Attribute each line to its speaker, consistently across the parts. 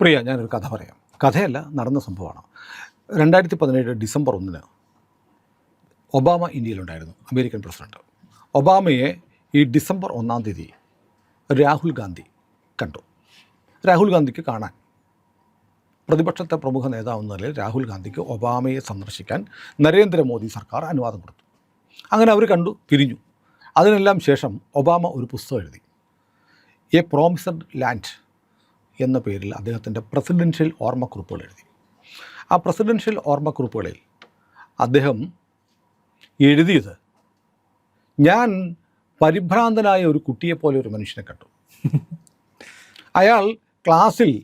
Speaker 1: പ്രിയ ഞാനൊരു കഥ പറയാം. കഥയല്ല നടന്ന സംഭവമാണ്. രണ്ടായിരത്തി പതിനേഴ് ഡിസംബർ ഒന്നിന് ഒബാമ ഇന്ത്യയിലുണ്ടായിരുന്നു അമേരിക്കൻ പ്രസിഡന്റ്. ഒബാമയെ ഈ ഡിസംബർ ഒന്നാം തീയതി രാഹുൽ ഗാന്ധി കണ്ടു. രാഹുൽ ഗാന്ധിക്ക് കാണാൻ പ്രതിപക്ഷത്തെ പ്രമുഖ നേതാവ് എന്ന നിലയിൽ രാഹുൽ ഗാന്ധിക്ക് ഒബാമയെ സന്ദർശിക്കാൻ നരേന്ദ്രമോദി സർക്കാർ അനുവാദം കൊടുത്തു. അങ്ങനെ അവർ കണ്ടു തിരിഞ്ഞു. അതിനെല്ലാം ശേഷം ഒബാമ ഒരു പുസ്തകം എഴുതി. എ പ്രോമിസഡ് ലാൻഡ് എന്ന പേരിൽ അദ്ദേഹത്തിന്റെ പ്രസിഡൻഷ്യൽ ഓർമ്മക്കുറിപ്പുകൾ എഴുതി. ആ പ്രസിഡൻഷ്യൽ ഓർമ്മക്കുറിപ്പുകളിൽ അദ്ദേഹം എഴുതിയത് ഞാൻ പരിഭ്രാന്തനായ ഒരു കുട്ടിയെപ്പോലെ ഒരു മനുഷ്യനെ കണ്ടു. അയാൾ ക്ലാസ്സിൽ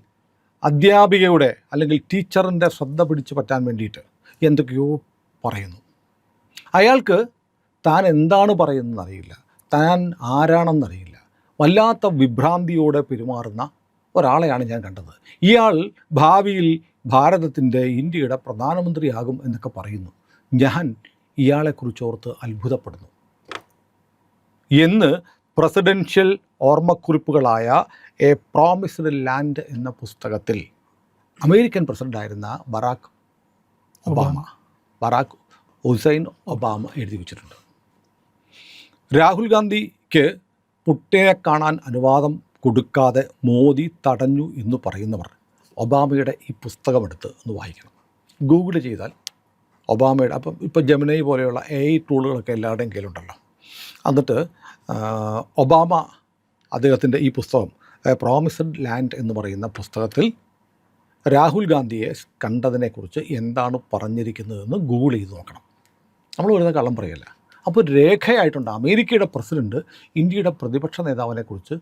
Speaker 1: അധ്യാപികയുടെ അല്ലെങ്കിൽ ടീച്ചറിന്റെ ശ്രദ്ധ പിടിച്ചു പറ്റാൻ വേണ്ടിയിട്ട് എന്തൊക്കെയോ പറയുന്നു. അയാൾക്ക് താൻ എന്താണ് പറയുന്നതെന്ന് അറിയില്ല താൻ ആരാണെന്നറിയില്ല. വല്ലാത്ത വിഭ്രാന്തിയോടെ പെരുമാറുന്ന ഒരാളെയാണ് ഞാൻ കണ്ടത്. ഇയാൾ ഭാവിയിൽ ഭാരതത്തിന്റെ ഇന്ത്യയുടെ പ്രധാനമന്ത്രിയാകും എന്നൊക്കെ പറയുന്നു. ഞാൻ ഇയാളെക്കുറിച്ചോർത്ത് അത്ഭുതപ്പെടുന്നു. എന്ന് പ്രസിഡൻഷ്യൽ ഓർമ്മക്കുറിപ്പുകളായ എ പ്രോമിസ്ഡ് ലാൻഡ് എന്ന പുസ്തകത്തിൽ അമേരിക്കൻ പ്രസിഡന്റായിരുന്ന Barack Obama Barack Hussein Obama എഴുതി വെച്ചിട്ടുണ്ട്. രാഹുൽ ഗാന്ധിക്ക് പുട്ടിനെ കാണാൻ അനുവാദം കൊടുക്കാതെ മോദി തടഞ്ഞു എന്ന് പറയുന്നവർ ഒബാമയുടെ ഈ പുസ്തകമെടുത്ത് ഒന്ന് വായിക്കണം. ഗൂഗിൾ ചെയ്താൽ ഒബാമയുടെ അപ്പം ഇപ്പോൾ ജമിനൈ പോലെയുള്ള എ ഐ ടൂളുകളൊക്കെ എല്ലാവരുടെയും കയ്യിലുണ്ടല്ലോ. എന്നിട്ട് ഒബാമ അദ്ദേഹത്തിന്റെ ഈ പുസ്തകം പ്രോമിസഡ് ലാൻഡ് എന്ന് പറയുന്ന പുസ്തകത്തിൽ രാഹുൽ ഗാന്ധിയെ കണ്ടതിനെക്കുറിച്ച് എന്താണ് പറഞ്ഞിരിക്കുന്നതെന്ന് ഗൂഗിൾ ചെയ്ത് നോക്കണം. നമ്മൾ വെറുതെ കള്ളം പറയല്ല. അപ്പോൾ രേഖയായിട്ടുണ്ട്. അമേരിക്കയുടെ പ്രസിഡന്റ് ഇന്ത്യയുടെ പ്രതിപക്ഷ നേതാവിനെക്കുറിച്ച്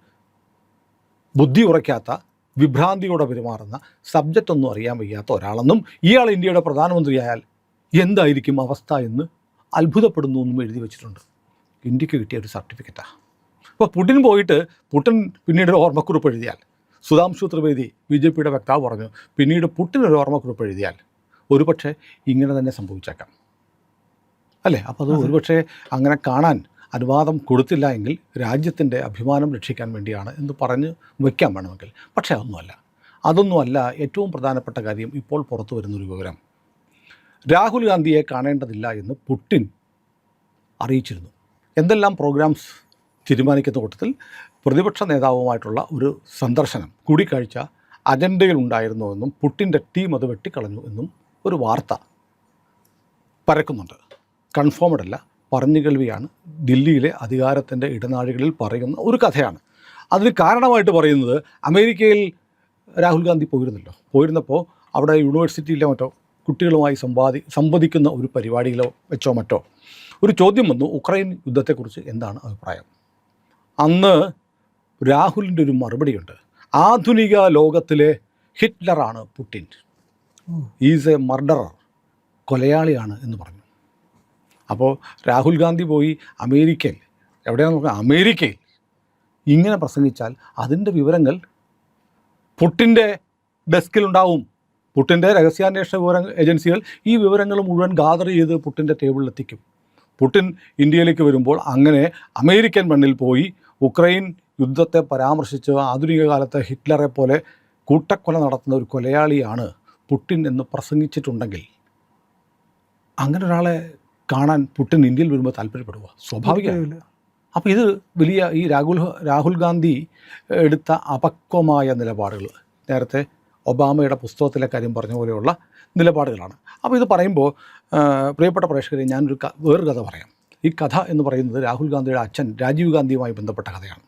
Speaker 1: ബുദ്ധി ഉറയ്ക്കാത്ത വിഭ്രാന്തിയോടെ പെരുമാറുന്ന സബ്ജക്റ്റ് ഒന്നും അറിയാൻ വയ്യാത്ത ഒരാളെന്നും ഇയാൾ ഇന്ത്യയുടെ പ്രധാനമന്ത്രിയായാൽ എന്തായിരിക്കും അവസ്ഥ എന്ന് അത്ഭുതപ്പെടുന്നു എന്നും എഴുതി വെച്ചിട്ടുണ്ട്. ഇന്ത്യയ്ക്ക് കിട്ടിയ ഒരു സർട്ടിഫിക്കറ്റാണ് അപ്പോൾ പുടിൻ പോയിട്ട് പുടിൻ പിന്നീട് ഒരു ഓർമ്മക്കുറിപ്പ് എഴുതിയാൽ സുധാംശു ത്രിവേദി ബി ജെ പിയുടെ വക്താവ് പറഞ്ഞു പിന്നീട് പുട്ടിൻ ഒരു ഓർമ്മക്കുറിപ്പ് എഴുതിയാൽ ഒരുപക്ഷെ ഇങ്ങനെ തന്നെ സംഭവിച്ചേക്കാം. അല്ലേ? അപ്പോൾ അത്. ഒരുപക്ഷെ അങ്ങനെ കാണാൻ അനുവാദം കൊടുത്തില്ല എങ്കിൽ രാജ്യത്തിന്റെ അഭിമാനം രക്ഷിക്കാൻ വേണ്ടിയാണ് എന്ന് പറഞ്ഞ് വയ്ക്കാൻ വേണമെങ്കിൽ. പക്ഷേ അതൊന്നുമല്ല. അതൊന്നുമല്ല ഏറ്റവും പ്രധാനപ്പെട്ട കാര്യം ഇപ്പോൾ പുറത്തു വരുന്നൊരു വിവരം. രാഹുൽ ഗാന്ധിയെ കാണേണ്ടതില്ല എന്ന് പുട്ടിൻ അറിയിച്ചിരുന്നു. എന്തെല്ലാം പ്രോഗ്രാംസ് തീരുമാനിക്കുന്ന കൂട്ടത്തിൽ പ്രതിപക്ഷ നേതാവുമായിട്ടുള്ള ഒരു സന്ദർശനം കൂടിക്കാഴ്ച അജണ്ടയിലുണ്ടായിരുന്നുവെന്നും പുട്ടിന്റെ ടീം അത് വെട്ടിക്കളഞ്ഞു എന്നും ഒരു വാർത്ത പരക്കുന്നുണ്ട്. കൺഫേംഡ് അല്ല പറഞ്ഞു കേൾവിയാണ് ദില്ലിയിലെ അധികാരത്തിന്റെ ഇടനാഴികളിൽ പറയുന്ന ഒരു കഥയാണ്. അതിന് കാരണമായിട്ട് പറയുന്നത് അമേരിക്കയിൽ രാഹുൽ ഗാന്ധി പോയിരുന്നല്ലോ. പോയിരുന്നപ്പോൾ അവിടെ യൂണിവേഴ്സിറ്റിയിലെ മറ്റോ കുട്ടികളുമായി സംവാദി സംവദിക്കുന്ന ഒരു പരിപാടിയിലോ വെച്ചോ മറ്റോ ഒരു ചോദ്യം വന്നു ഉക്രൈൻ യുദ്ധത്തെക്കുറിച്ച് എന്താണ് അഭിപ്രായം? അന്ന് രാഹുലിന്റെ ഒരു മറുപടിയുണ്ട്. ആധുനിക ലോകത്തിലെ ഹിറ്റ്ലറാണ് പുടിൻ. ഈസ് എ മർഡറർ കൊലയാളിയാണ് എന്ന് പറഞ്ഞു. അപ്പോൾ രാഹുൽ ഗാന്ധി പോയി അമേരിക്കയിൽ. എവിടെയാണെന്ന് നോക്കുക അമേരിക്കയിൽ. ഇങ്ങനെ പ്രസംഗിച്ചാൽ അതിന്റെ വിവരങ്ങൾ പുട്ടിന്റെ ഡെസ്കിലുണ്ടാവും. പുട്ടിന്റെ രഹസ്യാന്വേഷണ വിവര ഏജൻസികൾ ഈ വിവരങ്ങൾ മുഴുവൻ ഗാദർ ചെയ്ത് പുട്ടിന്റെ ടേബിളിലെത്തിക്കും പുട്ടിൻ ഇന്ത്യയിലേക്ക് വരുമ്പോൾ അങ്ങനെ അമേരിക്കൻ മണ്ണിൽ പോയി ഉക്രൈൻ യുദ്ധത്തെ പരാമർശിച്ച് ആധുനിക കാലത്തെ ഹിറ്റ്ലറെ പോലെ കൂട്ടക്കൊല നടത്തുന്ന ഒരു കൊലയാളിയാണ് പുട്ടിൻ എന്ന് പ്രസംഗിച്ചിട്ടുണ്ടെങ്കിൽ. അങ്ങനെ ഒരാളെ കാണാൻ പുട്ടിൻ ഇന്ത്യയിൽ വരുമ്പോൾ താല്പര്യപ്പെടുക. സ്വാഭാവികമായില്ല അപ്പോൾ ഇത് വലിയ ഈ രാഹുൽ രാഹുൽ ഗാന്ധി എടുത്ത അപക്വമായ നിലപാടുകൾ. നേരത്തെ ഒബാമയുടെ പുസ്തകത്തിലെ കാര്യം പറഞ്ഞ പോലെയുള്ള നിലപാടുകളാണ്. അപ്പോൾ ഇത് പറയുമ്പോൾ പ്രിയപ്പെട്ട പ്രേക്ഷകരെ ഞാനൊരു ക വേറൊരു കഥ പറയാം. ഈ കഥ എന്ന് പറയുന്നത് രാഹുൽ ഗാന്ധിയുടെ അച്ഛൻ രാജീവ് ഗാന്ധിയുമായി ബന്ധപ്പെട്ട കഥയാണ്.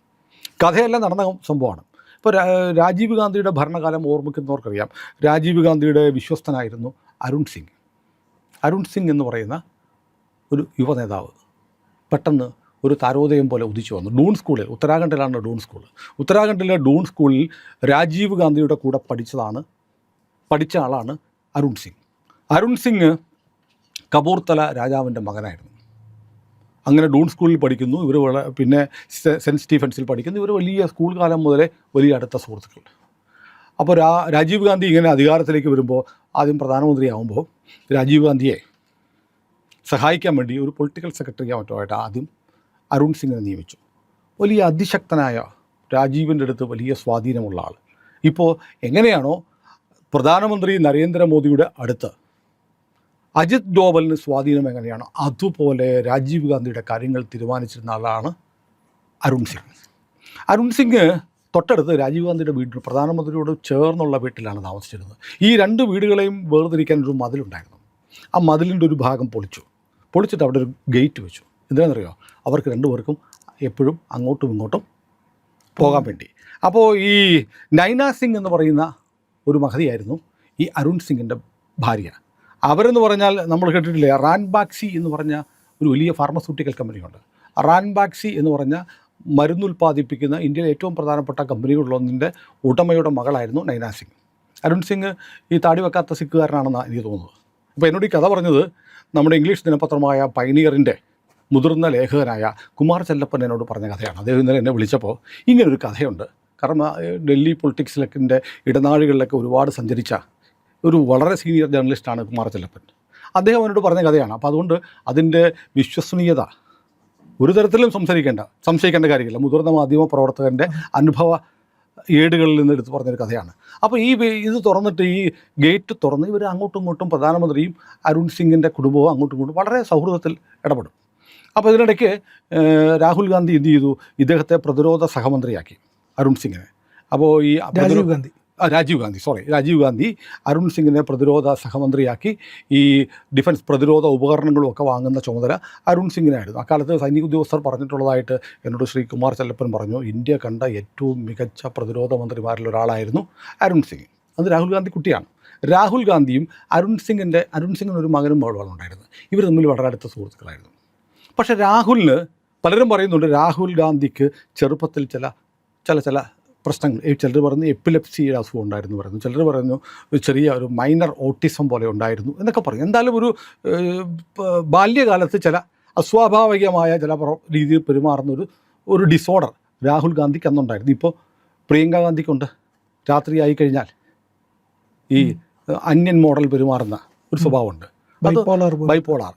Speaker 1: കഥയെല്ലാം നടന്ന സംഭവമാണ്. ഇപ്പോൾ രാജീവ് ഗാന്ധിയുടെ ഭരണകാലം ഓർമ്മിക്കുന്നവർക്കറിയാം. രാജീവ് ഗാന്ധിയുടെ വിശ്വസ്തനായിരുന്നു അരുൺ സിംഗ്. അരുൺ സിംഗ് എന്ന് പറയുന്ന ഒരു യുവ നേതാവ് പെട്ടെന്ന് ഒരു താരോദയം പോലെ ഉദിച്ചു വന്നു. ഡൂൺ സ്കൂളിൽ ഉത്തരാഖണ്ഡിലാണ് ഡൂൺ സ്കൂൾ ഉത്തരാഖണ്ഡിലെ ഡൂൺ സ്കൂളിൽ രാജീവ് ഗാന്ധിയുടെ കൂടെ പഠിച്ചതാണ് പഠിച്ച ആളാണ് അരുൺ സിംഗ്. അരുൺ സിംഗ് കപൂർത്തല രാജാവിന്റെ മകനായിരുന്നു. അങ്ങനെ ഡൂൺ സ്കൂളിൽ പഠിക്കുന്നു. ഇവർ പിന്നെ സെന്റ് സ്റ്റീഫൻസിൽ പഠിക്കുന്നു. ഇവർ വലിയ സ്കൂൾ കാലം മുതലേ വലിയ അടുത്ത സുഹൃത്തുക്കൾ. അപ്പോൾ രാജീവ് ഗാന്ധി ഇങ്ങനെ അധികാരത്തിലേക്ക് വരുമ്പോൾ ആദ്യം പ്രധാനമന്ത്രിയാവുമ്പോൾ രാജീവ് ഗാന്ധിയെ സഹായിക്കാൻ വേണ്ടി ഒരു പൊളിറ്റിക്കൽ സെക്രട്ടറി മറ്റോ ആയിട്ട് ആദ്യം അരുൺ സിംഗിനെ നിയമിച്ചു. വലിയ അതിശക്തനായ രാജീവിന്റെ അടുത്ത് വലിയ സ്വാധീനമുള്ള ആൾ ഇപ്പോൾ എങ്ങനെയാണോ പ്രധാനമന്ത്രി നരേന്ദ്രമോദിയുടെ അടുത്ത് അജിത് ഡോവലിന് സ്വാധീനം എങ്ങനെയാണോ അതുപോലെ രാജീവ് ഗാന്ധിയുടെ കാര്യങ്ങൾ തീരുമാനിച്ചിരുന്ന ആളാണ് അരുൺ സിംഗ്. അരുൺ സിംഗ് തൊട്ടടുത്ത് രാജീവ് ഗാന്ധിയുടെ വീട്ടിൽ പ്രധാനമന്ത്രിയോട് ചേർന്നുള്ള വീട്ടിലാണ് താമസിച്ചിരുന്നത്. ഈ രണ്ട് വീടുകളെയും വേർതിരിക്കാൻ ഒരു മതിലുണ്ടായിരുന്നു. ആ മതിലിന്റെ ഒരു ഭാഗം പൊളിച്ചു. പൊളിച്ചിട്ട് അവിടെ ഒരു ഗേറ്റ് വെച്ചു. എന്തിനാണെന്നറിയോ അവർക്ക് രണ്ടുപേർക്കും എപ്പോഴും അങ്ങോട്ടും ഇങ്ങോട്ടും പോകാൻ വേണ്ടി. അപ്പോൾ ഈ നൈന സിംഗ് എന്ന് പറയുന്ന ഒരു മഹതിയായിരുന്നു ഈ അരുൺ സിംഗിന്റെ ഭാര്യ. അവരെന്ന് പറഞ്ഞാൽ നമ്മൾ കേട്ടിട്ടില്ലേ റാൻ ബാക്സി എന്ന് പറഞ്ഞ ഒരു വലിയ ഫാർമസ്യൂട്ടിക്കൽ കമ്പനിയുണ്ട് റാൻ ബാക്സി എന്ന് പറഞ്ഞ മരുന്നുൽപ്പാദിപ്പിക്കുന്ന ഇന്ത്യയിലെ ഏറ്റവും പ്രധാനപ്പെട്ട കമ്പനികളിലൊന്നിന്റെ ഉടമയുടെ മകളായിരുന്നു നൈന സിംഗ്. അരുൺ സിംഗ് ഈ താടി വെക്കാത്ത സിഖുകാരനാണെന്നാണ് എനിക്ക് തോന്നുന്നത്. അപ്പോൾ എന്നോട് ഈ കഥ പറഞ്ഞത് നമ്മുടെ ഇംഗ്ലീഷ് ദിനപത്രമായ പൈനിയറിന്റെ മുതിർന്ന ലേഖകനായ കുമാർ ചെല്ലപ്പൻ എന്നോട് പറഞ്ഞ കഥയാണ്. അദ്ദേഹം ഇന്നലെ എന്നെ വിളിച്ചപ്പോൾ ഇങ്ങനൊരു കഥയുണ്ട്. കാരണം ഡൽഹി പൊളിറ്റിക്സിലൊക്കെ ഇടനാഴികളിലൊക്കെ ഒരുപാട് സഞ്ചരിച്ച ഒരു വളരെ സീനിയർ ജേർണലിസ്റ്റാണ് കുമാർ ചെല്ലപ്പൻ. അദ്ദേഹം അവനോട് പറഞ്ഞ കഥയാണ്. അപ്പോൾ അതുകൊണ്ട് അതിന്റെ വിശ്വസനീയത ഒരു തരത്തിലും സംസാരിക്കേണ്ട സംശയിക്കേണ്ട കാര്യമില്ല. മുതിർന്ന മാധ്യമ പ്രവർത്തകന്റെ അനുഭവ ഏടുകളിൽ നിന്ന് എടുത്ത് പറഞ്ഞൊരു കഥയാണ്. അപ്പോൾ ഈ ഇത് തുറന്നിട്ട് ഈ ഗേറ്റ് തുറന്ന് ഇവർ അങ്ങോട്ടും ഇങ്ങോട്ടും പ്രധാനമന്ത്രിയും അരുൺ സിംഗിന്റെ കുടുംബവും അങ്ങോട്ടും ഇങ്ങോട്ടും വളരെ സൗഹൃദത്തിൽ ഇടപെടും. അപ്പോൾ ഇതിനിടയ്ക്ക് രാഹുൽ ഗാന്ധി എന്ത് ചെയ്തു? ഇദ്ദേഹത്തെ പ്രതിരോധ സഹമന്ത്രിയാക്കി അരുൺ സിംഗിനെ. അപ്പോൾ ഈ
Speaker 2: രാജീവ് ഗാന്ധി.
Speaker 1: രാജീവ് ഗാന്ധി സോറി രാജീവ് ഗാന്ധി അരുൺ സിംഗിനെ പ്രതിരോധ സഹമന്ത്രിയാക്കി ഈ ഡിഫൻസ് പ്രതിരോധ ഉപകരണങ്ങളും ഒക്കെ വാങ്ങുന്ന ചുമതല അരുൺ സിംഗിനായിരുന്നു. അക്കാലത്ത് സൈനിക ഉദ്യോഗസ്ഥർ പറഞ്ഞിട്ടുള്ളതായിട്ട് എന്നോട് ശ്രീ കുമാർ ചെല്ലപ്പൻ പറഞ്ഞു ഇന്ത്യ കണ്ട ഏറ്റവും മികച്ച പ്രതിരോധ മന്ത്രിമാരിൽ ഒരാളായിരുന്നു അരുൺ സിംഗ്. അത് രാഹുൽ ഗാന്ധി കുട്ടിയാണ്. രാഹുൽ ഗാന്ധിയും അരുൺ സിംഗിന്റെ അരുൺ സിംഗിന് ഒരു മകനും മകളുമാണ് ഉണ്ടായിരുന്നത്. ഇവർ തമ്മിൽ വളരെ അടുത്ത സുഹൃത്തുക്കളായിരുന്നു. പക്ഷേ രാഹുലിന് പലരും പറയുന്നുണ്ട് രാഹുൽ ഗാന്ധിക്ക് ചെറുപ്പത്തിൽ ചില ചില ചില പ്രശ്നങ്ങൾ. ഈ ചിലർ പറഞ്ഞു എപ്പിലെപ്സിയുടെ അസുഖം ഉണ്ടായിരുന്നു പറയുന്നു. ചിലർ പറയുന്നു ഒരു ചെറിയ ഒരു മൈനർ ഓട്ടിസം പോലെ ഉണ്ടായിരുന്നു എന്നൊക്കെ പറഞ്ഞു എന്തായാലും ഒരു ബാല്യകാലത്ത് ചില അസ്വാഭാവികമായ ചില രീതിയിൽ പെരുമാറുന്ന ഒരു ഒരു ഡിസോർഡർ രാഹുൽ ഗാന്ധിക്ക് അന്നുണ്ടായിരുന്നു. ഇപ്പോൾ പ്രിയങ്ക ഗാന്ധിക്കുണ്ട്. രാത്രിയായി കഴിഞ്ഞാൽ ഈ അന്യൻ മോഡൽ പെരുമാറുന്ന ഒരു സ്വഭാവമുണ്ട്.
Speaker 2: ബൈപ്പോളാർ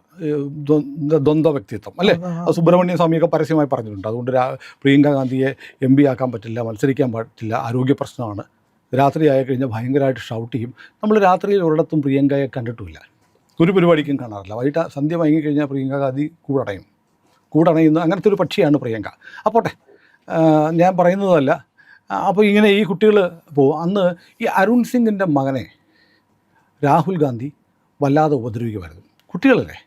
Speaker 1: ദ്വന്ദ്വ വ്യക്തിത്വം അല്ലേ? സുബ്രഹ്മണ്യ സ്വാമിയൊക്കെ പരസ്യമായി പറഞ്ഞിട്ടുണ്ട്. അതുകൊണ്ട് പ്രിയങ്ക ഗാന്ധിയെ എം പി ആക്കാൻ പറ്റില്ല മത്സരിക്കാൻ പറ്റില്ല ആരോഗ്യ പ്രശ്നമാണ്. രാത്രി ആയി കഴിഞ്ഞാൽ ഭയങ്കരമായിട്ട് ഷൗട്ട് ചെയ്യും. നമ്മൾ രാത്രിയിൽ ഒരിടത്തും പ്രിയങ്കയെ കണ്ടിട്ടുമില്ല. ഒരു പരിപാടിക്കും കാണാറില്ല. വൈകിട്ട് സന്ധ്യ വൈകി കഴിഞ്ഞാൽ പ്രിയങ്ക ഗാന്ധി കൂടണയും കൂടണയുന്ന അങ്ങനത്തെ ഒരു പക്ഷിയാണ് പ്രിയങ്ക. അപ്പോട്ടെ ഞാൻ പറയുന്നതല്ല. അപ്പോൾ ഇങ്ങനെ ഈ കുട്ടികൾ പോകും അന്ന് ഈ അരുൺ സിംഗിന്റെ മകനെ രാഹുൽ ഗാന്ധി വല്ലാതെ ഉപദ്രവിക്കുമായിരുന്നു. കുട്ടികളല്ലേ?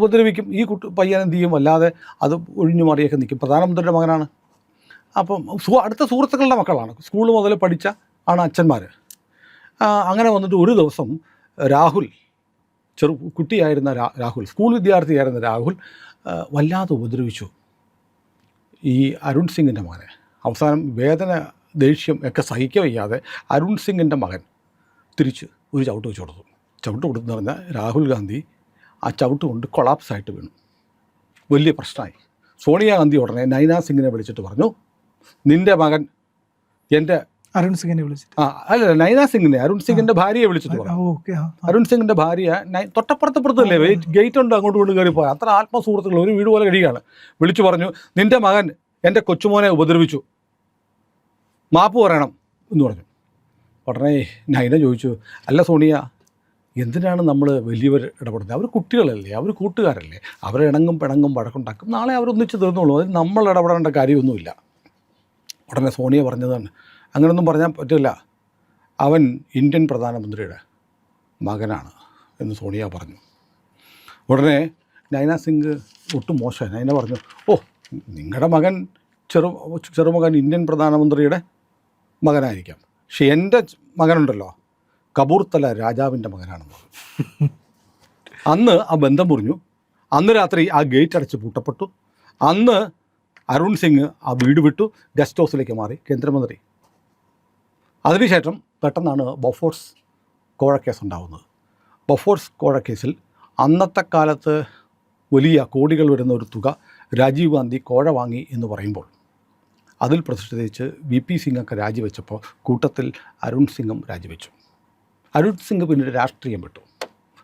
Speaker 1: ഉപദ്രവിക്കും. ഈ കുട്ടി പയ്യൻ എന്ത് ചെയ്യും? വല്ലാതെ അത് ഒഴിഞ്ഞു മാറിയൊക്കെ നിൽക്കും. പ്രധാനമന്ത്രിയുടെ മകനാണ്? അപ്പം അടുത്ത സുഹൃത്തുക്കളുടെ മക്കളാണ്. സ്കൂൾ മുതൽ പഠിച്ച ആണ് അച്ഛന്മാർ അങ്ങനെ വന്നിട്ട് ഒരു ദിവസം രാഹുൽ ചെറു കുട്ടിയായിരുന്ന രാഹുൽ സ്കൂൾ വിദ്യാർത്ഥിയായിരുന്ന രാഹുൽ വല്ലാതെ ഉപദ്രവിച്ചു. ഈ അരുൺ സിംഗിന്റെ മകനെ. അവസാനം വേദന ദേഷ്യം ഒക്കെ സഹിക്കവയ്യാതെ അരുൺ സിംഗിന്റെ മകൻ തിരിച്ച് ഒരു ചവിട്ട് വെച്ച് കൊടുത്തു. ചവിട്ട് കൊടുത്തെന്ന് പറഞ്ഞാൽ രാഹുൽ ഗാന്ധി ആ ചവിട്ട് കൊണ്ട് കൊളാപ്സ് ആയിട്ട് വീണു. വലിയ പ്രശ്നമായി. സോണിയാഗാന്ധി ഉടനെ നൈന സിംഗിനെ വിളിച്ചിട്ട് പറഞ്ഞു നിന്റെ മകൻ എന്റെ
Speaker 2: അരുൺ സിംഗിനെ വിളിച്ചിട്ട്.
Speaker 1: ആ അല്ല നൈന സിംഗിനെ അരുൺ സിംഗിന്റെ ഭാര്യയെ വിളിച്ചിട്ട് പറഞ്ഞു.
Speaker 2: ഓക്കെ
Speaker 1: അരുൺ സിംഗിന്റെ ഭാര്യ തൊട്ടപ്പുറത്തപ്പുറത്തല്ലേ വെയിറ്റ് ഗേറ്റ് ഉണ്ട് അങ്ങോട്ട് കൊണ്ട് കയറി പോയി. അത്ര ആത്മസുഹൃത്തുക്കൾ ഒരു വീട് പോലെ കഴിയുകയാണ് വിളിച്ചു പറഞ്ഞു നിന്റെ മകൻ എന്റെ കൊച്ചുമോനെ ഉപദ്രവിച്ചു. മാപ്പ് പറയണം എന്ന് പറഞ്ഞു. ഉടനെ നൈന ചോദിച്ചു അല്ല സോണിയ എന്തിനാണ് നമ്മൾ വലിയവർ ഇടപെടുന്നത്? അവർ കുട്ടികളല്ലേ അവർ കൂട്ടുകാരല്ലേ. അവർ ഇണങ്ങും പിണങ്ങും വഴക്കുണ്ടാക്കും. നാളെ അവരൊന്നിച്ച് തീർന്നോളൂ. അതിൽ നമ്മൾ ഇടപെടേണ്ട കാര്യമൊന്നുമില്ല. ഉടനെ സോണിയ പറഞ്ഞതാണ്. അങ്ങനെയൊന്നും പറഞ്ഞാൽ പറ്റില്ല. അവൻ ഇന്ത്യൻ പ്രധാനമന്ത്രിയുടെ മകനാണ് എന്ന് സോണിയ പറഞ്ഞു. ഉടനെ നൈന സിംഗ് ഒട്ടും മോശമായി. നൈന പറഞ്ഞു ഓ നിങ്ങളുടെ മകൻ ചെറു ചെറുമകൻ ഇന്ത്യൻ പ്രധാനമന്ത്രിയുടെ മകനായിരിക്കാം. പക്ഷെ എന്റെ മകനുണ്ടല്ലോ. കപൂർത്തല രാജാവിന്റെ മകനാണെന്ന് അന്ന് ആ ബന്ധം മുറിഞ്ഞു. അന്ന് രാത്രി ആ ഗേറ്റ് അടച്ച് പൂട്ടപ്പെട്ടു. അന്ന് അരുൺ സിംഗ് ആ വീട് വിട്ടു ഗസ്റ്റ് ഹൗസിലേക്ക് മാറി കേന്ദ്രമന്ത്രി. അതിനുശേഷം പെട്ടെന്നാണ് ബൊഫോഴ്സ് കോഴക്കേസ് ഉണ്ടാവുന്നത് ബൊഫോഴ്സ് കേസിൽ അന്നത്തെ കാലത്ത് വലിയ കോടികൾ വരുന്ന ഒരു തുക രാജീവ് ഗാന്ധി കോഴ വാങ്ങി എന്ന് പറയുമ്പോൾ അതിൽ പ്രതിഷേധിച്ച് വി പി സിംഗൊക്കെ രാജിവെച്ചപ്പോൾ കൂട്ടത്തിൽ അരുൺ സിംഗും രാജിവെച്ചു. അരുൺ സിംഗ് പിന്നീട് രാഷ്ട്രീയം വിട്ടു.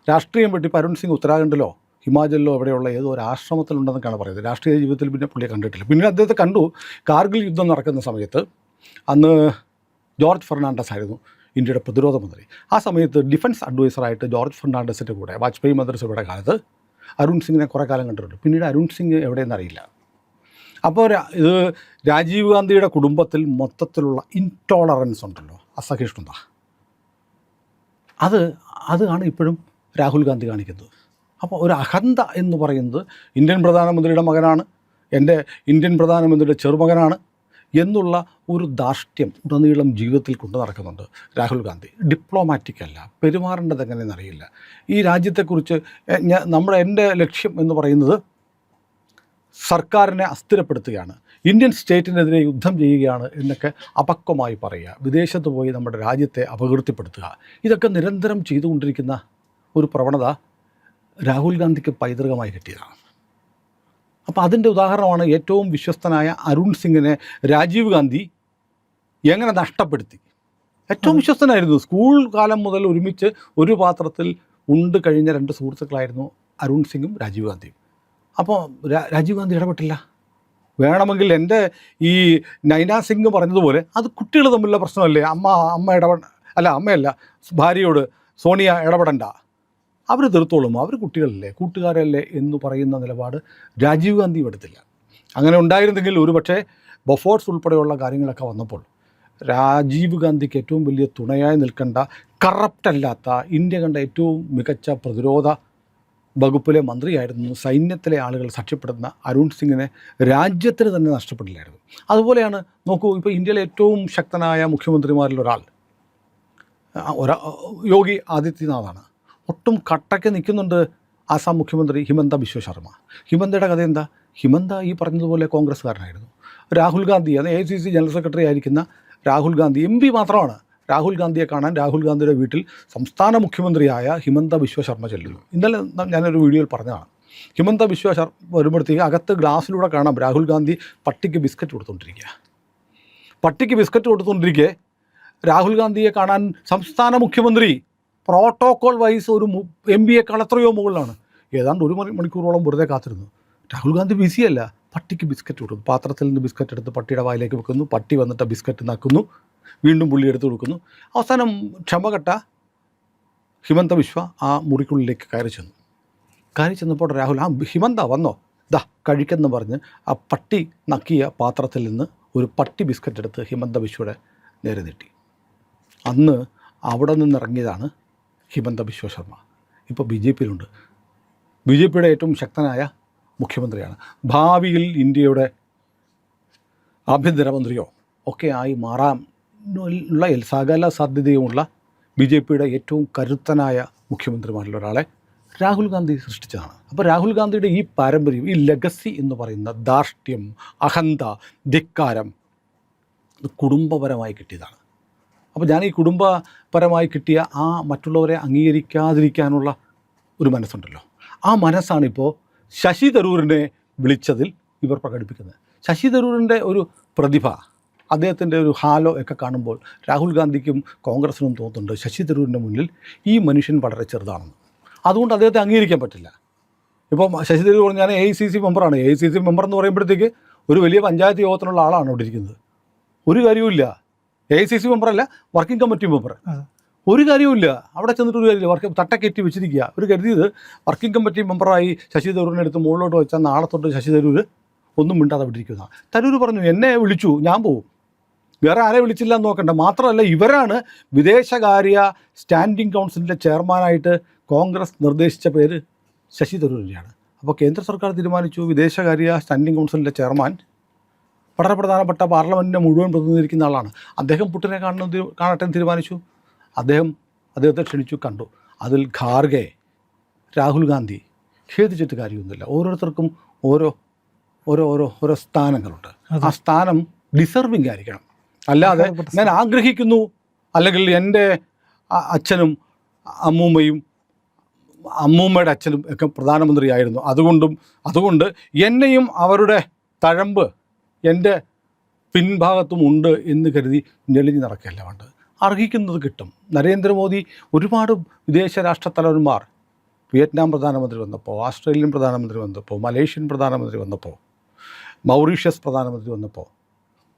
Speaker 1: രാഷ്ട്രീയം വിട്ട് ഇപ്പോൾ അരുൺ സിംഗ് ഉത്തരാഖണ്ഡിലോ ഹിമാചലിലോ എവിടെയുള്ള ഏതോ ഒരു ആശ്രമത്തിലുണ്ടെന്നൊക്കെയാണ് പറയുന്നത്. രാഷ്ട്രീയ ജീവിതത്തിൽ പിന്നെ പുള്ളിയെ കണ്ടിട്ടില്ല. പിന്നെ അദ്ദേഹത്തെ കണ്ടു കാർഗിൽ യുദ്ധം നടക്കുന്ന സമയത്ത് അന്ന് ജോർജ് ഫെർണാണ്ടസ് ആയിരുന്നു ഇന്ത്യയുടെ പ്രതിരോധ മന്ത്രി. ആ സമയത്ത് ഡിഫൻസ് അഡ്വൈസറായിട്ട് ജോർജ് ഫെർണാണ്ടസിന്റെ കൂടെ വാജ്പേയി മന്ത്രിസഭയുടെ കാലത്ത് അരുൺ സിംഗിനെ കുറേ കാലം കണ്ടിട്ടുണ്ട്. പിന്നീട് അരുൺ സിംഗ് എവിടെയെന്ന് അറിയില്ല അപ്പോൾ ഇത് രാജീവ് ഗാന്ധിയുടെ കുടുംബത്തിൽ മൊത്തത്തിലുള്ള ഇൻടോളറൻസ് ഉണ്ടല്ലോ അസഹിഷ്ണുത. അത് അതാണ് ഇപ്പോഴും രാഹുൽ ഗാന്ധി കാണിക്കുന്നത്. അപ്പോൾ ഒരു അഹന്ത എന്ന് പറയുന്നത് ഇന്ത്യൻ പ്രധാനമന്ത്രിയുടെ മകനാണ് എന്റെ ഇന്ത്യൻ പ്രധാനമന്ത്രിയുടെ ചെറുമകനാണ് എന്നുള്ള ഒരു ധാർഷ്ട്യം ഉടനീളം ജീവിതത്തിൽ കൊണ്ടു നടക്കുന്നുണ്ട് രാഹുൽ ഗാന്ധി. ഡിപ്ലോമാറ്റിക് അല്ല പെരുമാറേണ്ടത് എങ്ങനെയെന്ന് അറിയില്ല. ഈ രാജ്യത്തെക്കുറിച്ച് ഞാൻ നമ്മുടെ എന്റെ ലക്ഷ്യം എന്ന് പറയുന്നത് സർക്കാരിനെ അസ്ഥിരപ്പെടുത്തുകയാണ്. ഇന്ത്യൻ സ്റ്റേറ്റിനെതിരെ യുദ്ധം ചെയ്യുകയാണ് എന്നൊക്കെ അപക്വമായി പറയുക. വിദേശത്ത് പോയി നമ്മുടെ രാജ്യത്തെ അപകീർത്തിപ്പെടുത്തുക. ഇതൊക്കെ നിരന്തരം ചെയ്തുകൊണ്ടിരിക്കുന്ന ഒരു പ്രവണത രാഹുൽ ഗാന്ധിക്ക് പൈതൃകമായി കിട്ടിയതാണ്. അപ്പോൾ അതിന്റെ ഉദാഹരണമാണ് ഏറ്റവും വിശ്വസ്തനായ അരുൺ സിംഗിനെ രാജീവ് ഗാന്ധി എങ്ങനെ നഷ്ടപ്പെടുത്തി? ഏറ്റവും വിശ്വസ്തനായിരുന്നു. സ്കൂൾ കാലം മുതൽ ഒരുമിച്ച് ഒരു പാത്രത്തിൽ ഉണ്ട് കഴിഞ്ഞ രണ്ട് സുഹൃത്തുക്കളായിരുന്നു അരുൺ സിംഗും രാജീവ് ഗാന്ധിയും. അപ്പോൾ രാജീവ് ഗാന്ധി ഇടപെട്ടില്ല. വേണമെങ്കിൽ എന്റെ ഈ നൈന സിംഗ് പറഞ്ഞതുപോലെ അത് കുട്ടികൾ തമ്മിലുള്ള പ്രശ്നമല്ലേ? അമ്മ അമ്മ ഇടപെട അല്ല അമ്മയല്ല ഭാര്യയോട് സോണിയ ഇടപെടണ്ട. അവർ തീർത്തോളും. അവർ കുട്ടികളല്ലേ? കൂട്ടുകാരല്ലേ എന്ന് പറയുന്ന നിലപാട് രാജീവ് ഗാന്ധി എടുത്തില്ല. അങ്ങനെ ഉണ്ടായിരുന്നെങ്കിൽ ഒരുപക്ഷെ ബൊഫോർട്സ് ഉൾപ്പെടെയുള്ള കാര്യങ്ങളൊക്കെ വന്നപ്പോൾ രാജീവ് ഗാന്ധിക്ക് ഏറ്റവും വലിയ തുണയായി നിൽക്കേണ്ട കറപ്റ്റല്ലാത്ത ഇന്ത്യ കണ്ട ഏറ്റവും മികച്ച പ്രതിരോധ വകുപ്പിലെ മന്ത്രിയായിരുന്നു സൈന്യത്തിലെ ആളുകൾ സാക്ഷ്യപ്പെടുന്ന അരുൺ സിംഗിനെ രാജ്യത്തിന് തന്നെ നഷ്ടപ്പെടില്ലായിരുന്നു. അതുപോലെയാണ് നോക്കൂ ഇപ്പോൾ ഇന്ത്യയിലെ ഏറ്റവും ശക്തനായ മുഖ്യമന്ത്രിമാരിൽ ഒരാൾ. ഒരാ യോഗി ആദിത്യനാഥാണ്. ഒട്ടും കട്ടയ്ക്ക് നിൽക്കുന്നുണ്ട് ആസാം മുഖ്യമന്ത്രി ഹിമന്ത ബിശ്വ ശർമ്മ. ഹിമന്തയുടെ കഥ എന്താ? ഹിമന്ത ഈ പറഞ്ഞതുപോലെ കോൺഗ്രസ്സുകാരനായിരുന്നു. രാഹുൽ ഗാന്ധി അത് A C C general secretary ആയിരിക്കുന്ന രാഹുൽ ഗാന്ധി എം പി മാത്രമാണ്. രാഹുൽ ഗാന്ധിയെ കാണാൻ രാഹുൽ ഗാന്ധിയുടെ വീട്ടിൽ സംസ്ഥാന മുഖ്യമന്ത്രിയായ ഹിമന്ത ബിശ്വ ശർമ്മ ചെല്ലുന്നു. ഇന്നലെ ഞാനൊരു വീഡിയോയിൽ പറഞ്ഞതാണ്. ഹിമന്ത ബിശ്വ ശർമ്മ വരുമ്പോഴത്തേക്ക് അകത്ത് ഗ്ലാസ്സിലൂടെ കാണാം രാഹുൽ ഗാന്ധി പട്ടിക്ക് ബിസ്ക്കറ്റ് കൊടുത്തുകൊണ്ടിരിക്കുക പട്ടിക്ക് ബിസ്ക്കറ്റ് കൊടുത്തുകൊണ്ടിരിക്കെ രാഹുൽ ഗാന്ധിയെ കാണാൻ സംസ്ഥാന മുഖ്യമന്ത്രി പ്രോട്ടോകോൾ വൈസ് ഒരു എം ബിയേക്കാൾ എത്രയോ മുകളിലാണ്. ഏതാണ്ട് ഒരു മണി മണിക്കൂറോളം വെറുതെ കാത്തിരുന്നു. രാഹുൽ ഗാന്ധി ബിസിയല്ല. പട്ടിക്ക് ബിസ്ക്കറ്റ് കൊടുക്കുന്നു. പാത്രത്തിൽ നിന്ന് ബിസ്ക്കറ്റ് എടുത്ത് പട്ടിയുടെ വായിലേക്ക് വെക്കുന്നു. പട്ടി വന്നിട്ട് ബിസ്ക്കറ്റ് നക്കുന്നു. വീണ്ടും പുള്ളി എടുത്തു കൊടുക്കുന്നു. അവസാനം ക്ഷമകെട്ട ഹിമന്ത വിശ്വ ആ മുറിക്കുള്ളിലേക്ക് കയറി ചെന്നു. കയറി ചെന്നപ്പോൾ രാഹുൽ ആ ഹിമന്ത വന്നോ? ദാ കഴിക്കെന്ന് പറഞ്ഞ് ആ പട്ടി നക്കിയ പാത്രത്തിൽ നിന്ന് ഒരു പട്ടി ബിസ്ക്കറ്റ് എടുത്ത് ഹിമന്ത വിശ്വയുടെ നേരെ നീട്ടി. അന്ന് അവിടെ നിന്നിറങ്ങിയതാണ് ഹിമന്ത ബിശ്വ ശർമ്മ. ഇപ്പോൾ ബി ജെ പിയിലുണ്ട്. ബി ജെ പിയുടെ ഏറ്റവും ശക്തനായ മുഖ്യമന്ത്രിയാണ്. ഭാവിയിൽ ഇന്ത്യയുടെ ആഭ്യന്തരമന്ത്രിയോ ഒക്കെ ആയി മാറാനുള്ള എൽ- സകല സാധ്യതയുമുള്ള ബി ജെ പിയുടെ ഏറ്റവും കരുത്തനായ മുഖ്യമന്ത്രിമാരിൽ ഒരാളെ രാഹുൽ ഗാന്ധി സൃഷ്ടിച്ചതാണ്. അപ്പോൾ രാഹുൽ ഗാന്ധിയുടെ ഈ പാരമ്പര്യം ഈ ലെഗസി എന്ന് പറയുന്ന ധാർഷ്ട്യം അഹന്ത ധിക്കാരം കുടുംബപരമായി കിട്ടിയതാണ്. അപ്പോൾ ഞാൻ ഈ കുടുംബപരമായി കിട്ടിയ ആ മറ്റുള്ളവരെ അംഗീകരിക്കാതിരിക്കാനുള്ള ഒരു മനസ്സുണ്ടല്ലോ. ആ മനസ്സാണിപ്പോൾ ശശി തരൂരിനെ വിളിച്ചതിൽ ഇവർ പ്രകടിപ്പിക്കുന്നത്. ശശി തരൂരിന്റെ ഒരു പ്രതിഭ അദ്ദേഹത്തിന്റെ ഒരു ഹാലോ ഒക്കെ കാണുമ്പോൾ രാഹുൽ ഗാന്ധിക്കും കോൺഗ്രസിനും തോന്നുന്നുണ്ട് ശശി തരൂരിന്റെ മുന്നിൽ ഈ മനുഷ്യൻ വളരെ ചെറുതാണെന്ന്. അതുകൊണ്ട് അദ്ദേഹത്തെ അംഗീകരിക്കാൻ പറ്റില്ല. ഇപ്പം ശശി തരൂർ പറഞ്ഞാൽ ഞാൻ എ ഐ സി സി മെമ്പറാണ്. A I C C member എന്ന് പറയുമ്പോഴത്തേക്ക് ഒരു വലിയ പഞ്ചായത്ത് യോഗത്തിനുള്ള ആളാണ് അവിടെ ഇരിക്കുന്നത്. ഒരു കാര്യവുമില്ല. എ ഐ സി സി മെമ്പറല്ല വർക്കിംഗ് കമ്മിറ്റി മെമ്പർ. ഒരു കാര്യവുമില്ല. അവിടെ ചെന്നിട്ട് ഒരു കാര്യമില്ല. വർക്ക് തട്ടക്കെറ്റി വെച്ചിരിക്കുക. ഒരു കരുതിയത് വർക്കിംഗ് കമ്മിറ്റി മെമ്പറായി ശശി തരൂരിനെ എടുത്ത് മുകളിലോട്ട് വെച്ചാൽ നാളെ തൊട്ട് ശശി തരൂർ ഒന്നും മിണ്ടാതെ അവിടെ ഇരിക്കുന്ന തരൂർ പറഞ്ഞു എന്നെ വിളിച്ചു ഞാൻ പോവും. വേറെ ആരെ വിളിച്ചില്ല എന്ന് നോക്കണ്ട. മാത്രമല്ല ഇവരാണ് വിദേശകാര്യ സ്റ്റാൻഡിംഗ് കൗൺസിലിന്റെ ചെയർമാനായിട്ട് കോൺഗ്രസ് നിർദ്ദേശിച്ച പേര് ശശി തരൂരിനെയാണ്. അപ്പോൾ കേന്ദ്ര സർക്കാർ തീരുമാനിച്ചു വിദേശകാര്യ സ്റ്റാൻഡിംഗ് കൗൺസിലിന്റെ ചെയർമാൻ. വളരെ പ്രധാനപ്പെട്ട പാർലമെന്റിനെ മുഴുവൻ പ്രതിനിധീകരിക്കുന്ന ആളാണ്. അദ്ദേഹം പുട്ടിനെ കാണുന്നത് കാണട്ടെ എന്ന് തീരുമാനിച്ചു. അദ്ദേഹം അദ്ദേഹത്തെ ക്ഷണിച്ചു കണ്ടു. അതിൽ ഖാർഗെ രാഹുൽ ഗാന്ധി ഖേദിച്ചിട്ട് കാര്യമൊന്നുമില്ല. ഓരോരുത്തർക്കും ഓരോ ഓരോ ഓരോ ഓരോ സ്ഥാനങ്ങളുണ്ട്. ആ സ്ഥാനം ഡിസർവിങ് ആയിരിക്കണം. അല്ലാതെ ഞാൻ ആഗ്രഹിക്കുന്നു അല്ലെങ്കിൽ എന്റെ അച്ഛനും അമ്മൂമ്മയും അമ്മൂമ്മയുടെ അച്ഛനും ഒക്കെ പ്രധാനമന്ത്രിയായിരുന്നു. അതുകൊണ്ടും അതുകൊണ്ട് എന്നെയും അവരുടെ തഴമ്പ് എന്റെ പിൻഭാഗത്തും ഉണ്ട് എന്ന് കരുതി ഞെളിഞ്ഞ് നടക്കുകയല്ല വേണ്ടത് അർഹിക്കുന്നത് കിട്ടും. നരേന്ദ്രമോദി ഒരുപാട് വിദേശ രാഷ്ട്രത്തലവന്മാർ വിയറ്റ്നാം പ്രധാനമന്ത്രി വന്നപ്പോൾ ഓസ്ട്രേലിയൻ പ്രധാനമന്ത്രി വന്നപ്പോൾ മലേഷ്യൻ പ്രധാനമന്ത്രി വന്നപ്പോൾ മൗറീഷ്യസ് പ്രധാനമന്ത്രി വന്നപ്പോൾ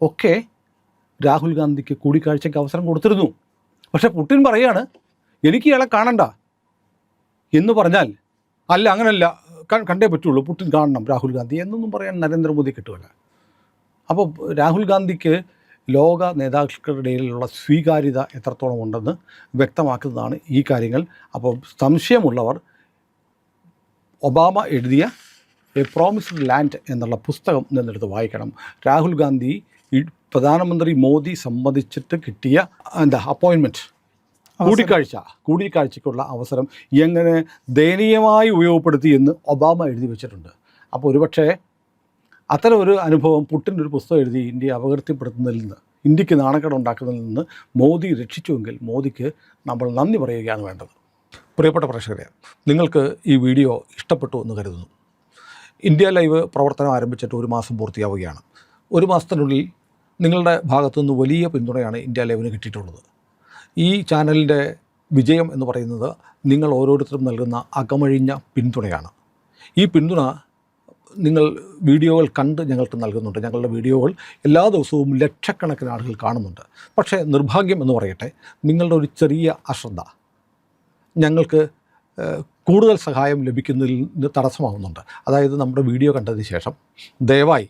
Speaker 1: ഒക്കെ രാഹുൽ ഗാന്ധിക്ക് കൂടിക്കാഴ്ചയ്ക്ക് അവസരം കൊടുത്തിരുന്നു. പക്ഷെ പുട്ടിൻ പറയാണ് എനിക്ക് ഇയാളെ കാണണ്ട. എന്ന് പറഞ്ഞാൽ അല്ല അങ്ങനല്ല. കണ്ടേ പറ്റുള്ളൂ. പുടിൻ കാണണം രാഹുൽ ഗാന്ധി. എന്നൊന്നും പറയാൻ നരേന്ദ്രമോദി കിട്ടുമല്ല അപ്പോൾ രാഹുൽ ഗാന്ധിക്ക് ലോക നേതാക്കളുടെ ഇടയിലുള്ള സ്വീകാര്യത എത്രത്തോളം ഉണ്ടെന്ന് വ്യക്തമാക്കുന്നതാണ് ഈ കാര്യങ്ങൾ. അപ്പോൾ സംശയമുള്ളവർ ഒബാമ എഴുതിയ എ പ്രോമിസ്ഡ് ലാൻഡ് എന്നുള്ള പുസ്തകം നിന്നെടുത്ത് വായിക്കണം. രാഹുൽ ഗാന്ധി ഈ പ്രധാനമന്ത്രി മോദി സംബന്ധിച്ചിട്ട് കിട്ടിയ എന്താ അപ്പോയിൻമെന്റ് കൂടിക്കാഴ്ച കൂടിക്കാഴ്ചയ്ക്കുള്ള അവസരം എങ്ങനെ ദയനീയമായി ഉപയോഗപ്പെടുത്തി എന്ന് ഒബാമ എഴുതി വെച്ചിട്ടുണ്ട്. അപ്പോൾ ഒരുപക്ഷെ അത്തരം ഒരു അനുഭവം പുട്ടിന്റെ ഒരു പുസ്തകം എഴുതി ഇന്ത്യ അപകീർത്തിപ്പെടുത്തുന്നതിൽ നിന്ന് ഇന്ത്യയ്ക്ക് നാണക്കേട് ഉണ്ടാക്കുന്നതിൽ നിന്ന് മോദി രക്ഷിച്ചുവെങ്കിൽ മോദിക്ക് നമ്മൾ നന്ദി പറയുകയാണ് വേണ്ടത്. പ്രിയപ്പെട്ട പ്രേക്ഷകരെ നിങ്ങൾക്ക് ഈ വീഡിയോ ഇഷ്ടപ്പെട്ടു എന്ന് കരുതുന്നു. ഇന്ത്യ ലൈവ് പ്രവർത്തനം ആരംഭിച്ചിട്ട് ഒരു മാസം പൂർത്തിയാവുകയാണ്. ഒരു മാസത്തിനുള്ളിൽ നിങ്ങളുടെ ഭാഗത്തുനിന്ന് വലിയ പിന്തുണയാണ് ഇന്ത്യ ലൈവിന് കിട്ടിയിട്ടുള്ളത്. ഈ ചാനലിന്റെ വിജയം എന്ന് പറയുന്നത് നിങ്ങൾ ഓരോരുത്തരും നൽകുന്ന അകമഴിഞ്ഞ പിന്തുണയാണ്. ഈ പിന്തുണ നിങ്ങൾ വീഡിയോകൾ കണ്ട് ഞങ്ങൾക്ക് നൽകുന്നുണ്ട്. ഞങ്ങളുടെ വീഡിയോകൾ എല്ലാ ദിവസവും ലക്ഷക്കണക്കിന് ആളുകൾ കാണുന്നുണ്ട്. പക്ഷേ നിർഭാഗ്യം എന്ന് പറയട്ടെ നിങ്ങളുടെ ഒരു ചെറിയ അശ്രദ്ധ ഞങ്ങൾക്ക് കൂടുതൽ സഹായം ലഭിക്കുന്നതിൽ തടസ്സമാവുന്നുണ്ട്. അതായത് നമ്മുടെ വീഡിയോ കണ്ടതിന് ശേഷം ദയവായി